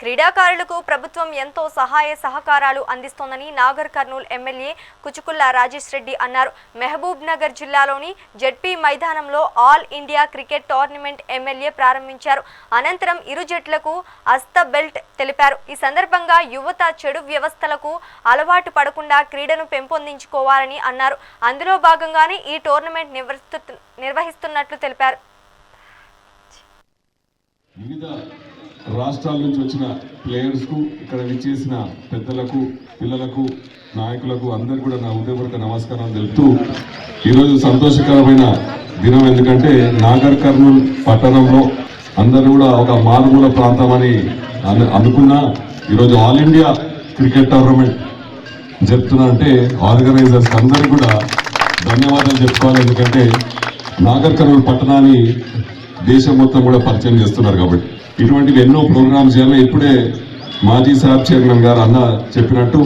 క్రీడాకారులకు ప్రభుత్వం ఎంతో సహాయ సహకారాలు అందిస్తోందని నాగర్ కర్నూల్ ఎమ్మెల్యే కుచుకుల్లా రాజేష్ రెడ్డి అన్నారు. మహబూబ్ నగర్ జిల్లాలోని జడ్పీ మైదానంలో all India cricket tournament MLA ప్రారంభించారు. అనంతరం ఇరు జట్లకు అస్త బెల్ట్ తెలిపారు. ఈ సందర్భంగా యువత చెడు వ్యవస్థలకు అలవాటు పడకుండా క్రీడను పెంపొందించుకోవాలని అన్నారు. అందులో భాగంగానే ఈ టోర్నమెంట్ నిర్వహిస్తు నిర్వహిస్తున్నట్లు తెలిపారు. వివిధ రాష్ట్రాల నుంచి వచ్చిన ప్లేయర్స్కు ఇక్కడ విచ్చేసిన పెద్దలకు పిల్లలకు నాయకులకు అందరు కూడా నా హృదయపూర్వక నమస్కారం తెలుపుతూ ఈరోజు సంతోషకరమైన దినం ఎందుకంటే నాగర్ కర్నూల్ పట్టణంలో అందరూ కూడా ఒక మారుమూల ప్రాంతం అని అనుకున్నా. ఈరోజు ఆల్ ఇండియా క్రికెట్ టోర్నమెంట్ చెప్తున్నా అంటే ఆర్గనైజర్స్ అందరికీ కూడా ధన్యవాదాలు చెప్పుకోవాలి. ఎందుకంటే నాగర్ కర్నూల్ పట్టణాన్ని దేశం మొత్తం కూడా పరిచయం చేస్తున్నారు కాబట్టి. ఇటువంటివి ఎన్నో ప్రోగ్రామ్స్ చేయాలి. ఇప్పుడే మాజీ సాబ్ చైర్మన్ గారు అన్న చెప్పినట్టు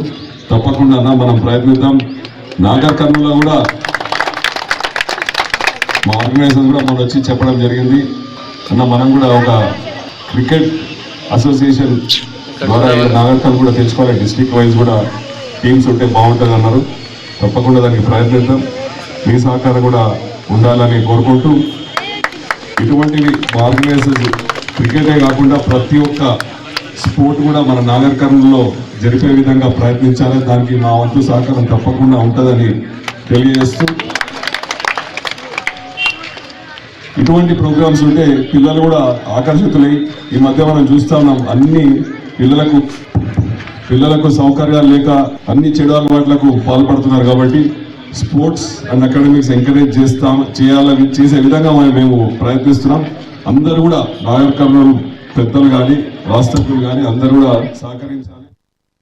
తప్పకుండా అన్న మనం ప్రయత్నిద్దాం. నాగర్ కర్నూల్లో కూడా మా ఆర్గనైజర్ కూడా మనం వచ్చి చెప్పడం జరిగింది. అన్న మనం కూడా ఒక క్రికెట్ అసోసియేషన్ ద్వారా ఈ నాగర్ కర్నూలు కూడా తెచ్చుకోవాలి. డిస్ట్రిక్ట్ వైజ్ కూడా టీమ్స్ ఉంటే బాగుంటుంది అన్నారు. తప్పకుండా దానికి ప్రయత్నిద్దాం. మీ సహకారం కూడా ఉండాలని కోరుకుంటూ ఇటువంటివి ఆర్గనైజర్స్ క్రికెటే కాకుండా ప్రతి ఒక్క స్పోర్ట్ కూడా మన నాగర్ కర్నూలులో జరిపే విధంగా ప్రయత్నించాలి. దానికి మా వంతు సహకారం తప్పకుండా ఉంటుందని తెలియజేస్తూ ఇటువంటి ప్రోగ్రామ్స్ ఉంటే పిల్లలు కూడా ఆకర్షితులై ఈ మధ్య మనం చూస్తా ఉన్నాం. అన్ని పిల్లలకు పిల్లలకు సౌకర్యాలు లేక అన్ని చెడు అలవాట్లకు పాల్పడుతున్నారు కాబట్టి స్పోర్ట్స్ అండ్ అకాడమిక్స్ ఎంకరేజ్ చేస్తాం చేయాలని చేసే విధంగా మేము ప్రయత్నిస్తున్నాం. అందరూ కూడా నాగర్ పెద్దలు కానీ వాస్తవ్యులు కానీ అందరూ కూడా సహకరించాలి.